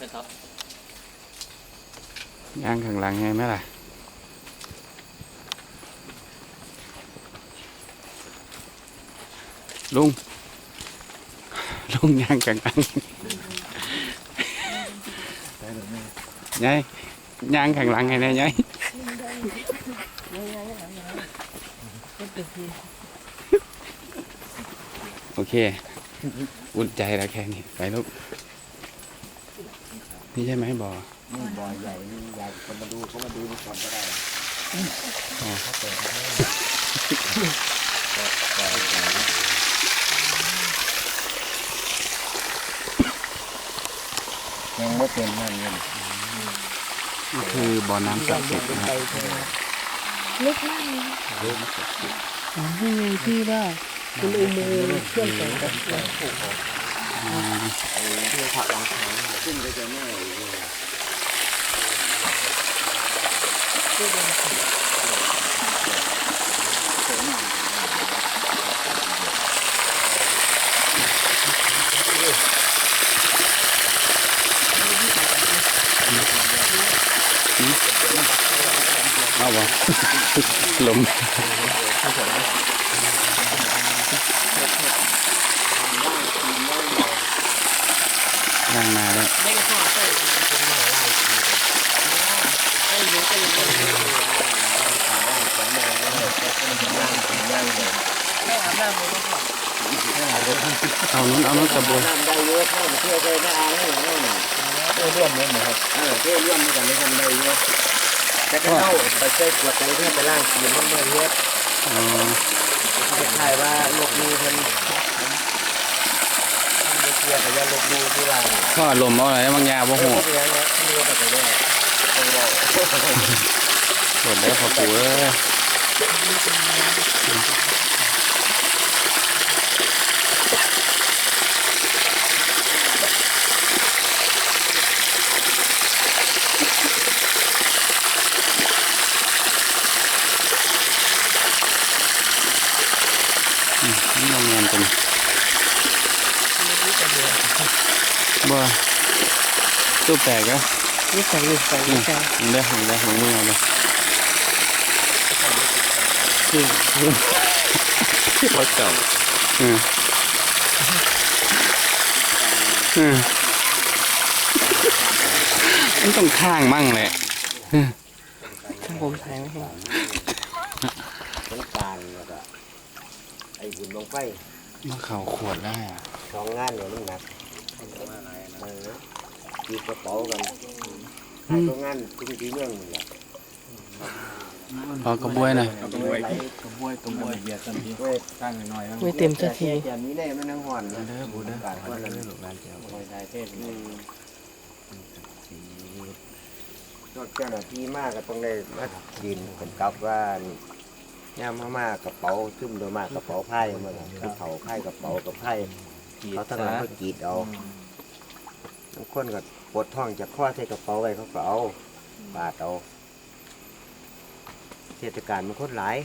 ไปท็อปย่างข้างหลังไงไหมล่ะลุงลุงย่างข้างหลังยายย่างข้างหลังไงนะยายโอเค อุ่นใจแล้วแค่นี้ไปลูก นี่ใช่ไหมบอนี่บ่อใหญ่นี่ใหญ่คนมาดูเขามาดูนี่ก่อนก็ได้อ๋อเขาเปิดให้ยังไม่เป็นนั่นเลยนี่คือบ่อน้ำศักดิ์สิทธิ์นะครับลึกมากเลยอ๋อนี่ไงที่ว่าเป็นอุโมงค์เชื่อมต่อกับแหล่งปลูกที่ผักรองเท้า ขึ้นไปจะแน่เลยเอาบ่ลม นั่งมาแล้วไม่ก็ใส่ไอ้เอะก็ยังไม่ได้ไม่อาบน้ำเลยก็เอานู้นเอานู้นตะบนน้ำได้เยอะเข้าเที่ยวไปได้อาแล้วอย่างนั้นเที่ยวร่วมเลยนะครับเออเที่ยวร่วมด้วยกันไม่ทำได้เยอะแต่ก็เข้าไปใช้ขวดไปเพื่อไปล้างสีมันไม่เยอะอ๋อคล้ายว่าโรคดูเพิ่นมัน เกี่ยวกับยาโรคดูที่เราพ่อลมเอาอะไรบางยาบ่โอ้หูโหอย่างไงมีก็ไปได้ต้องบอกปวดได้พอปูเอ้ยอืมนี่เราเงียนจัง บ่ตู้แตกแล้วนี่ใส่นี่ใส่นี่นี่ใส่เด้อเด้อของมึงเอาเลยวัดเก่าอืมอืมมันต้องข้างมั่งแหละถ้าผมใส่ไม่ให้สงกรารแล้วก็ไอ้หุ่นลงไฟมาเข่าขวดได้อะสองงานเนี่ยมันหนัก เออจีบกระเป๋ากันให้ตัวงานทุกทีเรื่องนี่แหละพอกระบวยหน่อยกระบวยกระบวยกระบวยเหยียดทันทีเว้ยตั้งหน่อยๆแล้วไม่เต็มสักทีแต่นี้ได้มันนั่งห่อนนะเด้อบูเด้อการห่อนนั่นลูกหลานเจ้าคอยถ่ายเทศนี่นอกจากหน้าที่มากก็ต้องได้มาดินกำกับว่าย่ามมากระเป๋าซึมโดยมากกระเป๋าไพ่มาคือเขาไพ่กระเป๋ากับไพ่ เขาทั้งนั้นเขากรีดเอาบางคนก็ปวดท้องจากข้อใส่กระเป๋าไว้เขาก็เอาบาดเอาเทศกาลมันคนหลาย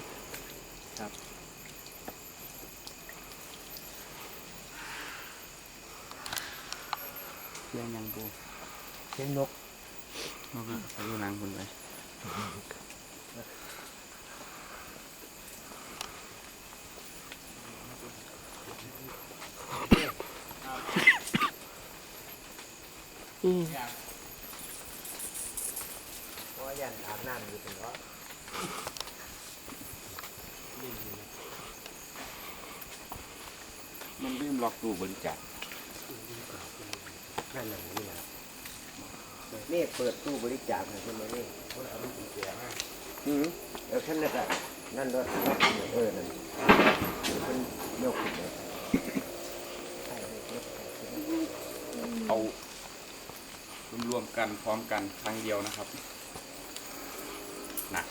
เสียงยังปูเชียงนกเอาไปเอาอยู่นางคุณไป อืมเพราะยันอาบน้ำอยู่เป็นเพราะมันลืมล็อกตู้บริจาคนั่นแหละนี่แหละนี่เปิดตู้บริจาคให้ใช่ไหมนี่คนเอืมเออท่านนั่นก็นั่นด้วยเออนั่นมันยกขึ้นเลย เอารวมๆ กันพร้อมกันครั้งเดียวนะครับหนัก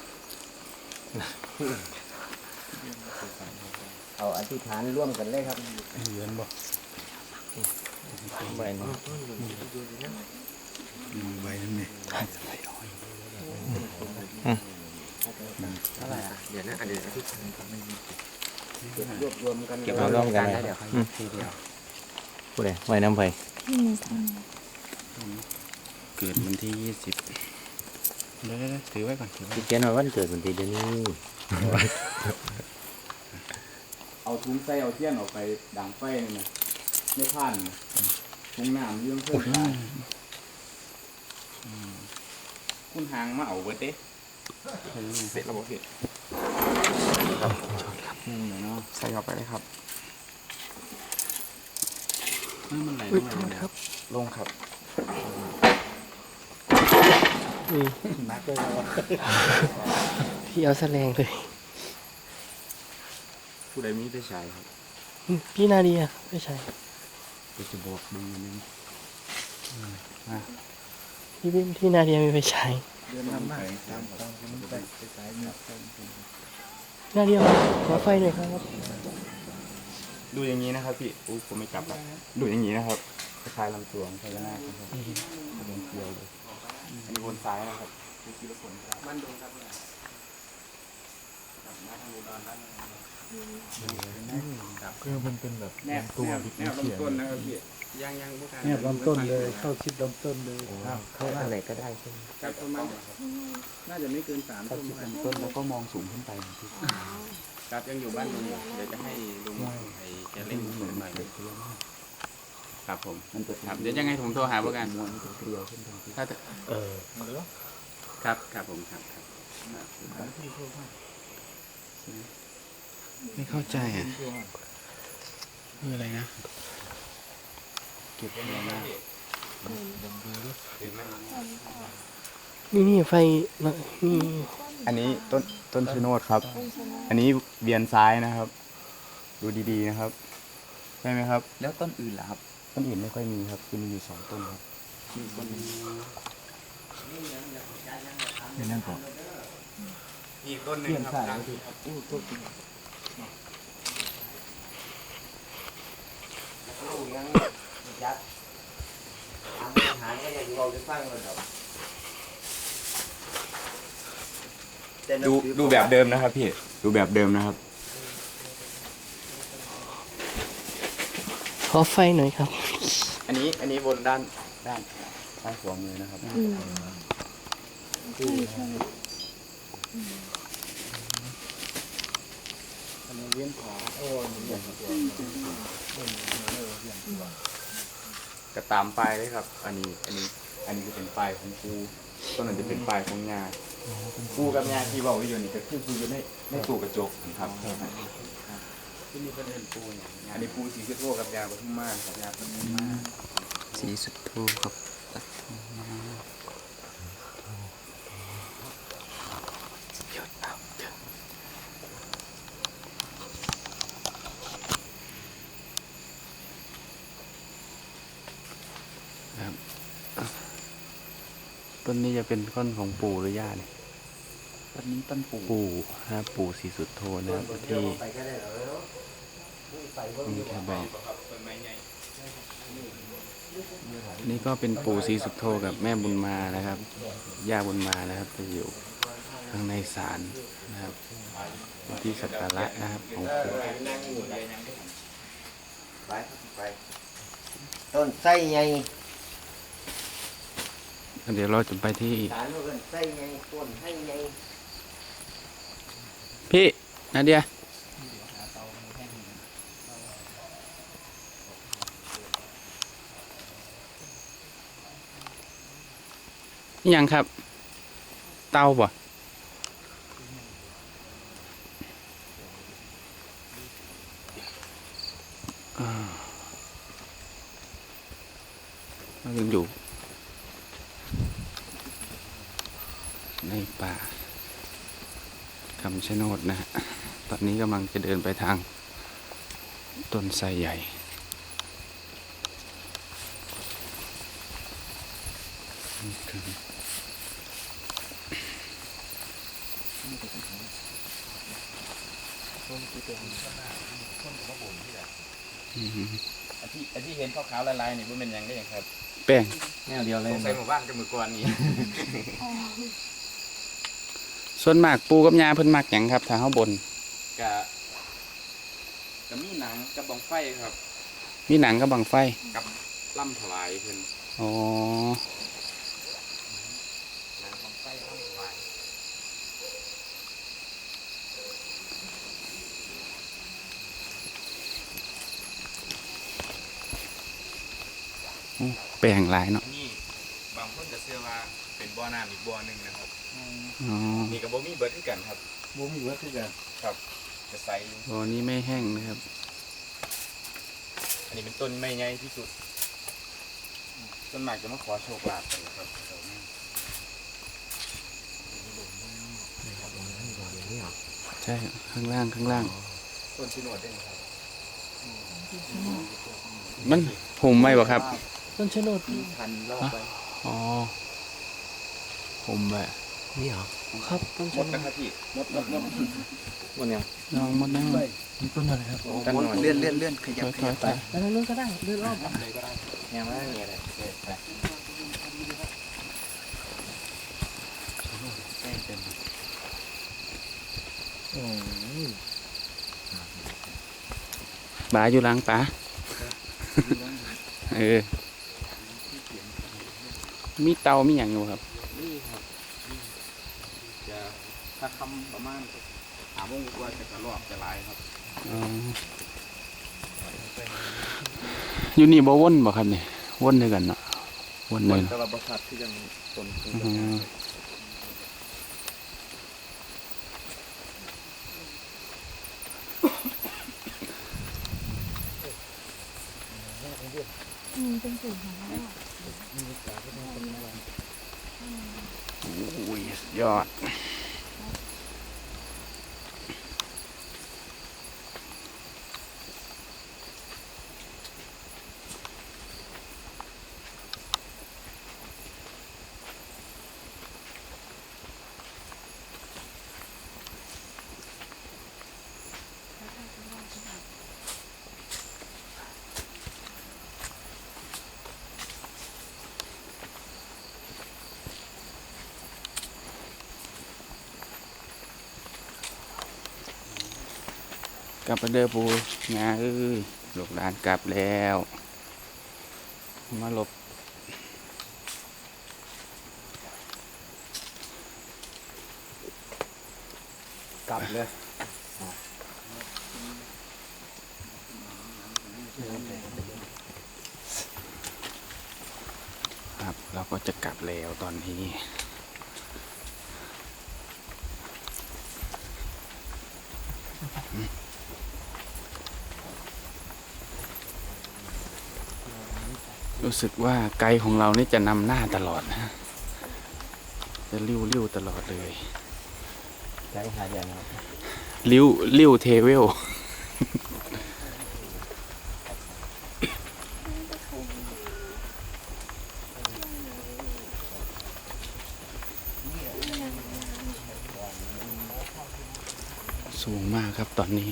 เอาอธิษฐานร่วมกันเลยครับเหยียนบ่ใบนี้ใบนั่นนี่เท่าไหร่อะเดี๋ยวนะอันเดียวอธิษฐานรวบรวมกันเก็บรวบรวมกันแล้วเดี๋ยวค่อยทีเดียวผู้ใดไว้น้ำไฟที่มีทาง เกิดวันที่ยี่สิบเดี๋ยวๆๆถือไว้ก่อนถือไว้ที่เขียนว่าวันเกิดวันที่เดือนนี้เอาถุงใส่เอาเทียนออกไปดังไฟนี่นะไม่ผ่านนะถุงน้ำยื่นเพิ่มตายคุณหางมาเอาเบิดเด้เสร็จแล้วบอกเหตุครับเนาะใส่เข้าไปเลยครับเอ้ยมันไหลลงมาเลยครับ ลงครับ พี่เอาแสลงเลยผู้ใดมีไปใช้ครับอืมพี่นาเดียไม่ใช่เดี๋ยวจะบอกมึงอันนึงพี่พี่พี่นาเดียมีไปใช้เดินนำมาตามตามคนไปไปสายเนี่ยนาเดียขอไฟหน่อยครับดูอย่างนี้นะครับพี่อู้ผมไม่จับละดูอย่างนี้นะครับคล้ายๆลำตัวของพญานาคนะครับเป็นเกลียวเลย อันนี้บนซ้ายนะครับมันดูครับคือมันเป็นแบบแนบตัวแนบที่แนบเขียนลำต้นนะครับพี่ยังยังพวกการเนี่ยลำต้นเลย เข้าชิดลำต้นเลยเข้าอะไรก็ได้ใช่ไหมครับประมาณน่าจะไม่เกินสามต้นครับต้นแล้วก็มองสูงขึ้นไปพี่ครับยังอยู่บ้านลุงอยู่เดี๋ยวจะให้ลุงไอ้แกเล่นเหมือนหน่อย ครับผมครับเดี๋ยวยังไงผมโทรหาพวกกันถ้าจะเออครับครับผมครับครับไม่เข้าใจอะคืออะไรนะเก็บไว้ไหนนะนี่นี่ไฟมานี่อันนี้ต้นต้นชะโนดครับ อันนี้เบียนซ้ายนะครับ ดูดีๆนะครับใช่ไหมครับ แล้วต้นอื่นล่ะครับ ต้นอื่นไม่ค่อยมีครับคือมีอยู่สองต้นครับเป็นนั่งก่อนอีกต้นหนึงครับลูกยังยัดทำอาหารก็ยังเราจะสร้างระดับแต่หนังดูสือดูแบบเดิมนะครับพี่ ดูแบบเดิมนะครับ อไฟหน่อยครับ อันนี้อันนี้บนด้านด้านด้านขวามือนะครับเลี้ยงขาโอ้ยมันใหญ่ตัวก็ตามปลายเลยครับ อันนี้อันนี้อันนี้จะเป็นปลายของปูต้นนั้นจะเป็นปลายของงาปูกับงาที่บอกว่าอยู่นี่ก็คือปูอยู่ในในตู้กระจกนะครับ ที่นี่เป็นเห็นปูเนี่ยอันนี้ปูสีสุดโทกับยาปทุมมาครับยาปทุมมาสีสุดโทครับต้นนี้จะเป็นต้นของปู่หรือย่าเนี่ย ต้นนี้ต้นปู่ปู่นะครับปู่สีสุดโทนะครับที่ไปก็ได้แล้วเนาะไปว่ามีแค่แบบนี่ก็เป็นปู่ศรีสุโธกับแม่บุญมานะครับย่าบุญมานะครับจะอยู่ข้างในศาลนะครับเป็นที่สักการะนะครับของปู่นั่งอยู่ไปไปต้นไส้ใหญ่เดี๋ยวเราจะไปที่ พี่นาเดียนี่ยังครับ เตาบ่ยังอยู่ ในป่า คำชะโนดนะฮะตอนนี้กำลังจะเดินไปทางต้นไทรใหญ่อืมอันที่อันที่เห็นขาวๆลายๆนี่มันเป็นหยังได้ยังครับ แป้งแนวเดียวเลยใส่หมู่บ้านกับมือก่อนนี่ ส่วนมากปูกับยาเพิ่นมักหยังครับทางข้างบน กะก็มีหนังกับบังไฟครับ มีหนังกับบังไฟกับล่ำถวายเพิ่นอ๋อหนังบังไฟล่ำถวายแปลงหลายเนาะนี่บางคนจะเชื่อว่าเป็นบ่อน้ำอีกบ่อหนึงนะครับ อ๋อนี่ก็บ่มีเบิดคือกันครับบ่มีวัดที่กันครับจะใสอยู่บ่อนี้ไม่แห้งนะครับ อันนี้เป็นต้นไม้ใหญ่ที่สุดต้นมากจะมาขอโชคลาภกันครับใช่ข้างล่างข้างล่างต้นชิโนดได้ไหมครับมันผมไหมบ่ครับ ต้นชะโนดพันรอบไปอ๋อผมแบบ นี่เหรอครับต้นหมชะดโนนะดครับพี่หมดหมดหมดมันยังลองหมดนั่งต้นอะไรครับกันหน่อยเลื่อนเลื่อนเลื่อนขยับขค่อยัยบๆไปแล้วทางนู้นก็ได้เดินอ้อมเลยก็ได้ยังไม่มีอะไรไปป๋าอยู่หลังป๋าเออมีเตามีอย่างอยู่ครับนี่ครับจะ ถ้าคำประมาณหาโมงกว่าจะกระรอบจะหลายครับอ๋ออยู่นี่บ่วนบ่ครับเนี่ยวนด้วยกันเนาะวนเลยแต่ว่าบริษัทที่ยังต้นอืมอืมเป็นสูตรของเราอะอุ้ยสุดยอด กลับมาเด้อปูงาเอ้ยลูกหลานกลับแล้ว มาหลบกลับเลยครับเราก็จะกลับแล้วตอนนี้ รู้สึกว่าไกด์ของเรานี่จะนำหน้าตลอดนะจะริ้วริ้วตลอดเลยใช้หาอย่างครับริ้วริ้วเทเวลสูงมากครับตอนนี้